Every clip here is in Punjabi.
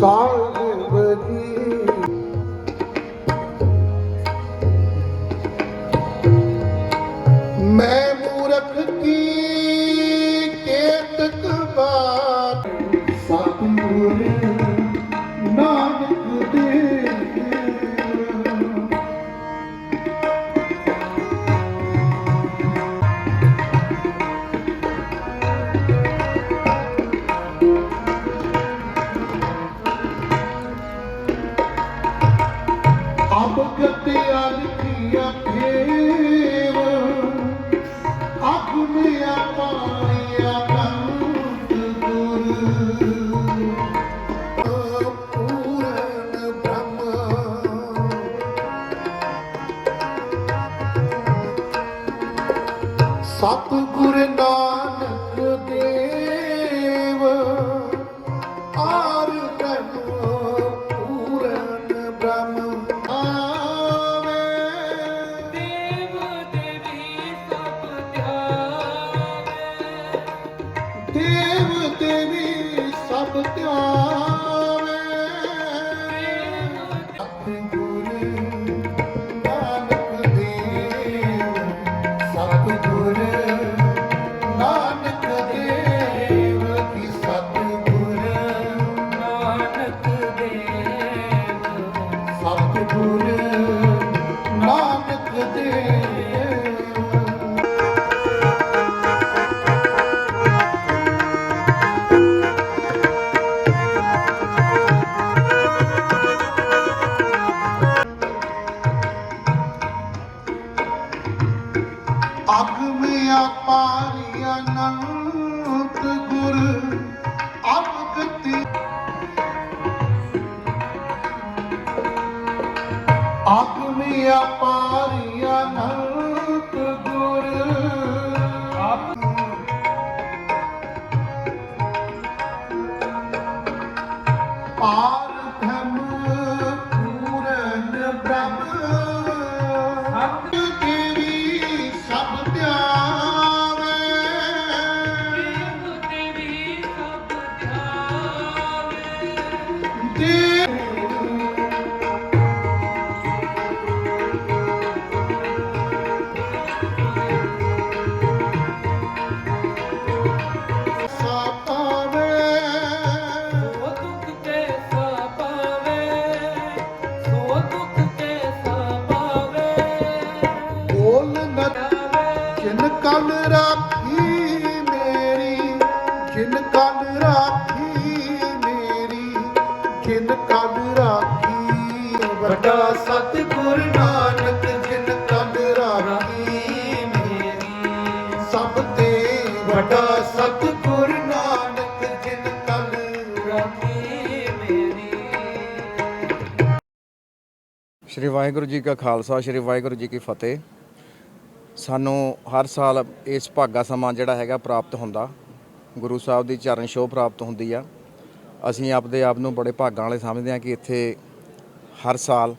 ਸਾਹਿਬ Ooh. ਸਭ ਅਗਮਿਆ ਪਾਰਿਆ ਨੰਤ ਗੁਰ। ਪਾਰ ਧਮ ਵੱਡਾ ਸਤਿਗੁਰ ਨਾਨਕ, ਜਿਨ ਕਲ ਰਾਖੀ ਮੇਰੀ। ਸਭ ਤੇ ਵੱਡਾ ਸਤਿਗੁਰ ਨਾਨਕ, ਜਿਨ ਕਲ ਰਾਖੀ ਮੇਰੀ। ਸ਼੍ਰੀ ਵਾਹਿਗੁਰੂ ਜੀ ਕਾ ਖਾਲਸਾ, ਸ਼੍ਰੀ ਵਾਹਿਗੁਰੂ ਜੀ ਕੀ ਫਤਿਹ। ਸਾਨੂੰ ਹਰ ਸਾਲ ਇਸ ਭਾਗਾ ਸਮਾਂ ਜਿਹੜਾ ਹੈਗਾ ਪ੍ਰਾਪਤ ਹੁੰਦਾ। ਗੁਰੂ ਸਾਹਿਬ ਦੀ ਚਰਨ ਛੋਹ ਪ੍ਰਾਪਤ ਹੁੰਦੀ ਆ। ਅਸੀਂ ਆਪਦੇ ਆਪ ਨੂੰ ਬੜੇ ਭਾਗਾਂ ਵਾਲੇ ਸਮਝਦੇ ਹਾਂ ਕਿ ਇੱਥੇ ਹਰ ਸਾਲ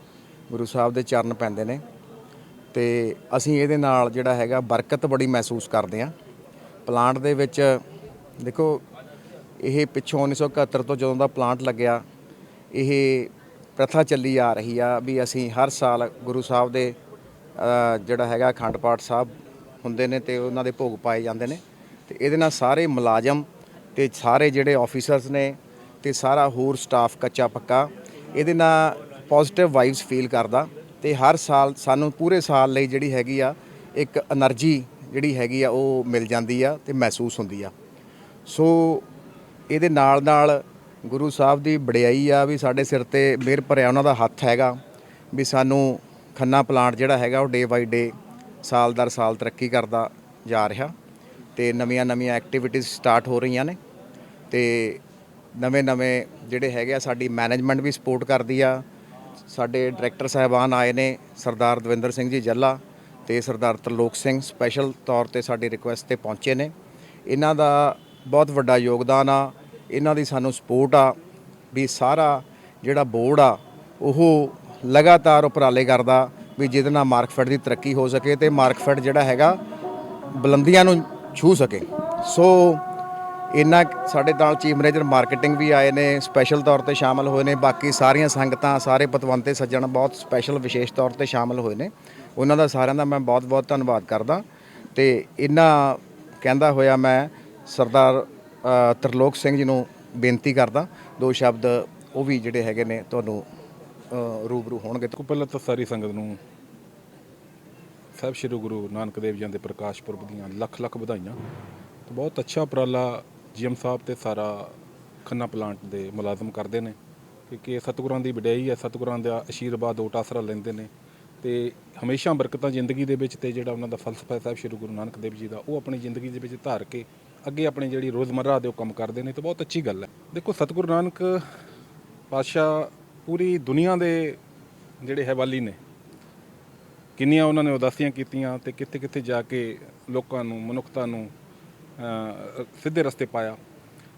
ਗੁਰੂ ਸਾਹਿਬ ਦੇ ਚਰਨ ਪੈਂਦੇ ਨੇ ਤੇ ਅਸੀਂ ਇਹਦੇ ਨਾਲ ਜਿਹੜਾ ਹੈਗਾ ਬਰਕਤ ਬੜੀ ਮਹਿਸੂਸ ਕਰਦੇ ਹਾਂ। ਪਲਾਂਟ ਦੇ ਵਿੱਚ ਦੇਖੋ, ਇਹ ਪਿੱਛੋਂ 1971 ਤੋਂ ਜਦੋਂ ਦਾ ਪਲਾਂਟ ਲੱਗਿਆ, ਇਹ ਪ੍ਰਥਾ ਚੱਲੀ ਆ ਰਹੀ ਆ ਵੀ ਅਸੀਂ ਹਰ ਸਾਲ ਗੁਰੂ ਸਾਹਿਬ ਦੇ ਜਿਹੜਾ ਹੈਗਾ ਅਖੰਡ ਪਾਠ ਸਾਹਿਬ ਹੁੰਦੇ ਨੇ ਤੇ ਉਹਨਾਂ ਦੇ ਭੋਗ ਪਾਏ ਜਾਂਦੇ ਨੇ ਤੇ ਇਹਦੇ ਨਾਲ ਸਾਰੇ ਮੁਲਾਜ਼ਮ ਤੇ ਸਾਰੇ ਜਿਹੜੇ ਆਫੀਸਰਸ ਨੇ ਤੇ ਸਾਰਾ ਹੋਰ ਸਟਾਫ ਕੱਚਾ ਪੱਕਾ, ਇਹਦੇ ਨਾਲ ਪੋਜ਼ਿਟਿਵ ਵਾਈਬਸ ਫੀਲ ਕਰਦਾ ਤੇ ਹਰ ਸਾਲ ਸਾਨੂੰ ਪੂਰੇ ਸਾਲ ਲਈ ਜਿਹੜੀ ਹੈਗੀ ਆ, ਇੱਕ એનર્ਜੀ ਜਿਹੜੀ ਹੈਗੀ ਆ, ਉਹ ਮਿਲ ਜਾਂਦੀ ਆ ਤੇ ਮਹਿਸੂਸ ਹੁੰਦੀ ਆ। ਸੋ ਇਹਦੇ ਨਾਲ ਨਾਲ ਗੁਰੂ ਸਾਹਿਬ ਦੀ ਬੜਿਆਈ ਆ ਵੀ ਸਾਡੇ ਸਿਰ ਤੇ ਮਿਹਰ ਭਰਿਆ ਉਹਨਾਂ ਦਾ ਹੱਥ ਹੈਗਾ ਵੀ ਸਾਨੂੰ ਖੰਨਾ ਪਲਾਂਟ ਜਿਹੜਾ ਹੈਗਾ ਉਹ ਡੇ ਬਾਈ ਡੇ ਸਾਲ ਦਰ ਸਾਲ ਤਰੱਕੀ ਕਰਦਾ ਜਾ ਰਿਹਾ ਤੇ ਨਵੀਆਂ ਨਵੀਆਂ ਐਕਟੀਵਿਟੀਜ਼ ਸਟਾਰਟ ਹੋ ਰਹੀਆਂ ਨੇ ਤੇ ਨਵੇਂ ਨਵੇਂ ਜਿਹੜੇ ਹੈਗੇ ਆ, ਸਾਡੀ ਮੈਨੇਜਮੈਂਟ ਵੀ ਸਪੋਰਟ ਕਰਦੀ ਆ ਸਾਡੇ ਡਾਇਰੈਕਟਰ ਸਾਹਿਬਾਨ ਆਏ ਨੇ ਸਰਦਾਰ ਦਵਿੰਦਰ ਸਿੰਘ ਜੀ ਜੱਲਾ ਤੇ ਸਰਦਾਰ ਤਰਲੋਕ ਸਿੰਘ ਸਪੈਸ਼ਲ ਤੌਰ ਤੇ ਸਾਡੀ ਰਿਕੁਐਸਟ ਤੇ ਪਹੁੰਚੇ ਨੇ। ਇਹਨਾਂ ਦਾ ਬਹੁਤ ਵੱਡਾ ਯੋਗਦਾਨ ਆ। ਇਹਨਾਂ ਦੀ ਸਾਨੂੰ ਸਪੋਰਟ ਆ ਵੀ ਸਾਰਾ ਜਿਹੜਾ ਬੋਰਡ ਆ, ਉਹ ਲਗਾਤਾਰ ਉਪਰਾਲੇ ਕਰਦਾ ਵੀ ਜਿਹਦੇ ਨਾਲ ਮਾਰਕਫੈਟ ਦੀ ਤਰੱਕੀ ਹੋ ਸਕੇ ਤੇ ਮਾਰਕਫੈਟ ਜਿਹੜਾ ਹੈਗਾ ਬੁਲੰਦੀਆਂ ਨੂੰ ਛੂ ਸਕੇ। ਸੋ ਇਹਨਾਂ ਸਾਡੇ ਨਾਲ ਚੀਫ ਮੈਨੇਜਰ ਮਾਰਕੀਟਿੰਗ ਵੀ ਆਏ ਨੇ ਸਪੈਸ਼ਲ ਤੌਰ ਤੇ ਸ਼ਾਮਲ ਹੋਏ ਨੇ, ਬਾਕੀ ਸਾਰੀਆਂ ਸੰਗਤਾਂ, ਸਾਰੇ ਪਤਵੰਤੇ ਸੱਜਣ ਬਹੁਤ ਸਪੈਸ਼ਲ ਵਿਸ਼ੇਸ਼ ਤੌਰ ਤੇ ਸ਼ਾਮਲ ਹੋਏ ਨੇ। ਉਹਨਾਂ ਦਾ ਸਾਰਿਆਂ ਦਾ ਮੈਂ ਬਹੁਤ-ਬਹੁਤ ਧੰਨਵਾਦ ਕਰਦਾ ਤੇ ਇਹਨਾਂ ਕਹਿੰਦਾ ਹੋਇਆ ਮੈਂ ਸਰਦਾਰ ਤਰਲੋਕ ਸਿੰਘ ਜੀ ਨੂੰ ਬੇਨਤੀ ਕਰਦਾ, ਦੋ ਸ਼ਬਦ ਉਹ ਵੀ ਜਿਹੜੇ ਹੈਗੇ ਨੇ ਤੁਹਾਨੂੰ ਰੂਬਰੂ ਹੋਣਗੇ। ਪਹਿਲਾਂ ਤਾਂ ਸਾਰੀ ਸੰਗਤ ਨੂੰ ਸਾਹਿਬ ਸ੍ਰੀ ਗੁਰੂ ਨਾਨਕ ਦੇਵ ਜੀ ਦੇ ਪ੍ਰਕਾਸ਼ ਪੁਰਬ ਦੀਆਂ ਲੱਖ ਲੱਖ ਵਧਾਈਆਂ। ਬਹੁਤ ਅੱਛਾ ਉਪਰਾਲਾ ਜੀਐਮ ਸਾਹਿਬ ਤੇ ਸਾਰਾ ਖੰਨਾ ਪਲਾਂਟ ਦੇ ਮੁਲਾਜ਼ਮ ਕਰਦੇ ਨੇ ਕਿਉਂਕਿ ਸਤਿਗੁਰਾਂ ਦੀ ਵਡਿਆਈ ਹੈ, ਸਤਿਗੁਰਾਂ ਦਾ ਆਸ਼ੀਰਵਾਦ ਓਟ ਆਸਰਾ ਲੈਂਦੇ ਨੇ। ਤੇ ਹਮੇਸ਼ਾ ਬਰਕਤਾਂ ਜ਼ਿੰਦਗੀ ਦੇ ਵਿੱਚ ਤੇ ਜਿਹੜਾ ਉਹਨਾਂ ਦਾ ਫਲਸਫਾ ਸਾਹਿਬ ਸ੍ਰੀ ਗੁਰੂ ਨਾਨਕ ਦੇਵ ਜੀ ਦਾ, ਉਹ ਆਪਣੀ ਜ਼ਿੰਦਗੀ ਦੇ ਵਿੱਚ ਧਾਰ ਕੇ ਅੱਗੇ ਆਪਣੀ ਜਿਹੜੀ ਰੋਜ਼ਮਰਰਾ ਦੇ ਉਹ ਕੰਮ ਕਰਦੇ ਨੇ। ਤੇ ਬਹੁਤ ਅੱਛੀ ਗੱਲ ਹੈ। ਦੇਖੋ, ਸਤਿਗੁਰੂ ਨਾਨਕ ਪਾਤਸ਼ਾਹ ਪੂਰੀ ਦੁਨੀਆ ਦੇ ਜਿਹੜੇ ਹਵਾਲੀ ਨੇ, ਕਿੰਨੀਆਂ ਉਹਨਾਂ ਨੇ ਉਦਾਸੀਆਂ ਕੀਤੀਆਂ ਤੇ ਕਿੱਥੇ ਕਿੱਥੇ ਜਾ ਕੇ ਲੋਕਾਂ ਨੂੰ, ਮਨੁੱਖਤਾ ਨੂੰ ਸਿੱਧੇ ਰਸਤੇ ਪਾਇਆ।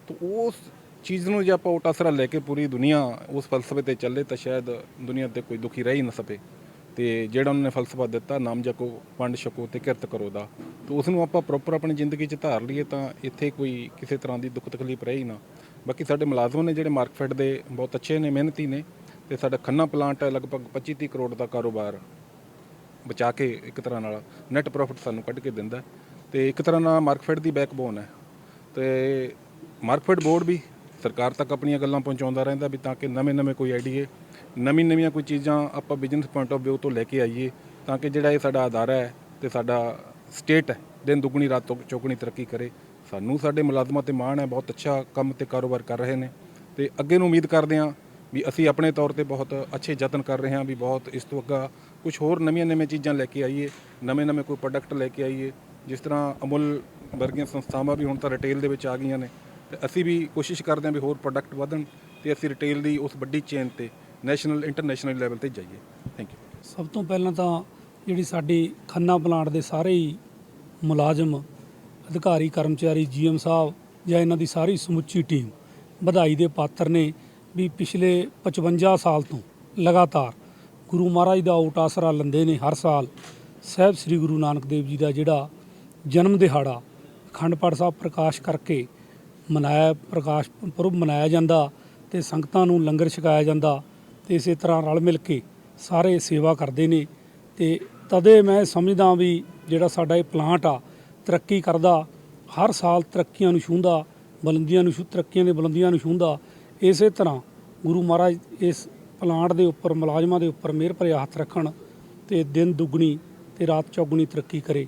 ਤਾਂ ਉਸ ਚੀਜ਼ ਨੂੰ ਜੇ ਆਪਾਂ ਉਟਾਸਰਾ ਲੈ ਕੇ ਪੂਰੀ ਦੁਨੀਆ ਉਸ ਫਲਸਫੇ ਤੇ ਚੱਲੇ ਤਾਂ ਸ਼ਾਇਦ ਦੁਨੀਆ ਤੇ ਕੋਈ ਦੁਖੀ ਰਹਿ ਹੀ ਨਾ ਸਕੇ। ਤੇ ਜਿਹੜਾ ਉਹਨਾਂ ਨੇ ਫਲਸਫਾ ਦਿੱਤਾ, ਨਾਮ ਜਕੋ ਪੰਡ ਛਕੋ ਤੇ ਕਿਰਤ ਕਰੋ ਦਾ। ਤਾਂ ਉਸ ਨੂੰ ਆਪਾਂ ਪ੍ਰੋਪਰ ਆਪਣੀ ਜ਼ਿੰਦਗੀ 'ਚ ਧਾਰ ਲਈਏ ਤਾਂ ਇੱਥੇ ਕੋਈ ਕਿਸੇ ਤਰ੍ਹਾਂ ਦੀ ਦੁੱਖ ਤਕਲੀਫ ਰਹੇ ਹੀ ਨਾ। ਬਾਕੀ ਸਾਡੇ ਮੁਲਾਜ਼ਮ ਨੇ ਜਿਹੜੇ ਮਾਰਕਫੈਟ ਦੇ ਬਹੁਤ ਅੱਛੇ ਨੇ, ਮਿਹਨਤੀ ਨੇ ਤੇ ਸਾਡਾ ਖੰਨਾ ਪਲਾਂਟ ਹੈ ਲਗਭਗ 25 30 ਕਰੋੜ ਦਾ ਕਾਰੋਬਾਰ ਬਚਾ ਕੇ ਇੱਕ ਤਰ੍ਹਾਂ ਨਾਲ ਨੈਟ ਪ੍ਰੋਫਿਟ ਸਾਨੂੰ ਕੱਢ ਕੇ ਦਿੰਦਾ। ਤੇ ਇੱਕ ਤਰ੍ਹਾਂ ਨਾਲ ਮਾਰਕਫੈਡ ਦੀ ਬੈਕਬੋਨ ਹੈ। ਤੇ ਮਾਰਕਫੈਟ ਬੋਰਡ ਵੀ ਸਰਕਾਰ ਤੱਕ ਆਪਣੀਆਂ ਗੱਲਾਂ ਪਹੁੰਚਾਉਂਦਾ ਰਹਿੰਦਾ ਵੀ ਤਾਂ ਕਿ ਨਵੇਂ-ਨਵੇਂ ਕੋਈ ਆਈਡੀਏ ਨਵੀਂ-ਨਵੀਆਂ ਕੋਈ ਚੀਜ਼ਾਂ ਆਪਾਂ ਬਿਜ਼ਨਸ ਪੁਆਇੰਟ ਆਫ View ਤੋਂ ਲੈ ਕੇ ਆਈਏ ਤਾਂ ਕਿ ਜਿਹੜਾ ਇਹ ਸਾਡਾ ਆਧਾਰ ਹੈ ਤੇ ਸਾਡਾ ਸਟੇਟ ਹੈ, ਦਿਨ ਦੁੱਗਣੀ, ਰਾਤ ਤੋਂ ਚੌਗਣੀ ਤਰੱਕੀ ਕਰੇ। ਸਾਨੂੰ ਸਾਡੇ ਮੁਲਾਜ਼ਮਾਂ ਤੇ ਮਾਣ ਹੈ, ਬਹੁਤ ਅੱਛਾ ਕੰਮ ਤੇ ਕਾਰੋਬਾਰ ਕਰ ਰਹੇ ਨੇ। ਤੇ ਅੱਗੇ ਨੂੰ ਉਮੀਦ ਕਰਦੇ ਹਾਂ ਵੀ ਅਸੀਂ ਆਪਣੇ ਤੌਰ ਤੇ ਬਹੁਤ ਅੱਛੇ ਯਤਨ ਕਰ ਰਹੇ ਹਾਂ ਵੀ ਬਹੁਤ ਇਸ ਤੋਂ ਅੱਗਾ ਕੁਝ ਹੋਰ ਨਵੀਆਂ-ਨਵੀਆਂ ਚੀਜ਼ਾਂ ਲੈ ਕੇ ਆਈਏ ਨਵੇਂ-ਨਵੇਂ ਕੋਈ ਪ੍ਰੋਡਕਟ ਲੈ ਕੇ ਆਈਏ। ਜਿਸ ਤਰ੍ਹਾਂ ਅਮੁਲ ਵਰਗੀਆਂ ਸੰਸਥਾਵਾਂ ਵੀ ਹੁਣ ਤਾਂ ਰਿਟੇਲ ਦੇ ਵਿੱਚ ਆ ਗਈਆਂ ਨੇ, ਤੇ ਅਸੀਂ ਵੀ ਕੋਸ਼ਿਸ਼ ਕਰਦੇ ਹਾਂ ਵੀ ਹੋਰ ਪ੍ਰੋਡਕਟ ਵਧਣ ਤੇ ਅਸੀਂ ਰਿਟੇਲ ਦੀ ਉਸ ਵੱਡੀ ਚੇਨ ਤੇ ਨੈਸ਼ਨਲ ਇੰਟਰਨੈਸ਼ਨਲ ਲੈਵਲ ਤੇ ਜਾਈਏ। ਥੈਂਕ ਯੂ ਸਭ ਤੋਂ ਪਹਿਲਾਂ ਤਾਂ ਜਿਹੜੀ ਸਾਡੀ ਖੰਨਾ ਪਲਾਂਟ ਦੇ ਸਾਰੇ ਹੀ ਮੁਲਾਜ਼ਮ, ਅਧਿਕਾਰੀ, ਕਰਮਚਾਰੀ ਜੀਐਮ ਸਾਹਿਬ ਜਾਂ ਇਹਨਾਂ ਦੀ ਸਾਰੀ ਸਮੁੱਚੀ ਟੀਮ ਵਧਾਈ ਦੇ ਪਾਤਰ ਨੇ ਵੀ ਪਿਛਲੇ 55 ਸਾਲ ਤੋਂ ਲਗਾਤਾਰ ਗੁਰੂ ਮਹਾਰਾਜ ਦਾ ਓਟ ਆਸਰਾ ਲੈਂਦੇ ਨੇ ਹਰ ਸਾਲ। ਸਾਹਿਬ ਸ੍ਰੀ ਗੁਰੂ ਨਾਨਕ ਦੇਵ ਜੀ ਦਾ ਜਿਹੜਾ ਜਨਮ ਦਿਹਾੜਾ ਅਖੰਡ ਪਾਠ ਸਾਹਿਬ ਪ੍ਰਕਾਸ਼ ਕਰਕੇ ਮਨਾਇਆ, ਪ੍ਰਕਾਸ਼ ਪੁਰਬ ਮਨਾਇਆ ਜਾਂਦਾ ਤੇ ਸੰਗਤਾਂ ਨੂੰ ਲੰਗਰ ਛਕਾਇਆ ਜਾਂਦਾ ਤੇ ਇਸੇ ਤਰ੍ਹਾਂ ਰਲ ਮਿਲ ਕੇ ਸਾਰੇ ਸੇਵਾ ਕਰਦੇ ਨੇ ਤੇ ਤਦੇ ਮੈਂ ਸਮਝਦਾ ਵੀ ਜਿਹੜਾ ਸਾਡਾ ਇਹ ਪਲਾਂਟ ਆ, ਤਰੱਕੀ ਕਰਦਾ, ਹਰ ਸਾਲ ਤਰੱਕੀਆਂ ਨੂੰ ਛੂੰਹਦਾ, ਬੁਲੰਦੀਆਂ ਨੂੰ ਛੂ, ਤਰੱਕੀਆਂ ਦੇ ਬੁਲੰਦੀਆਂ ਨੂੰ ਛੂੰਹਦਾ, ਇਸੇ ਤਰ੍ਹਾਂ ਗੁਰੂ ਮਹਾਰਾਜ ਇਸ ਪਲਾਂਟ ਦੇ ਉੱਪਰ, ਮੁਲਾਜ਼ਮਾਂ ਦੇ ਉੱਪਰ ਮਿਹਰ ਭਰਿਆ ਹੱਥ ਰੱਖਣ ਤੇ ਦਿਨ ਦੁੱਗਣੀ ਤੇ ਰਾਤ ਚੌਗੁਣੀ ਤਰੱਕੀ ਕਰੇ।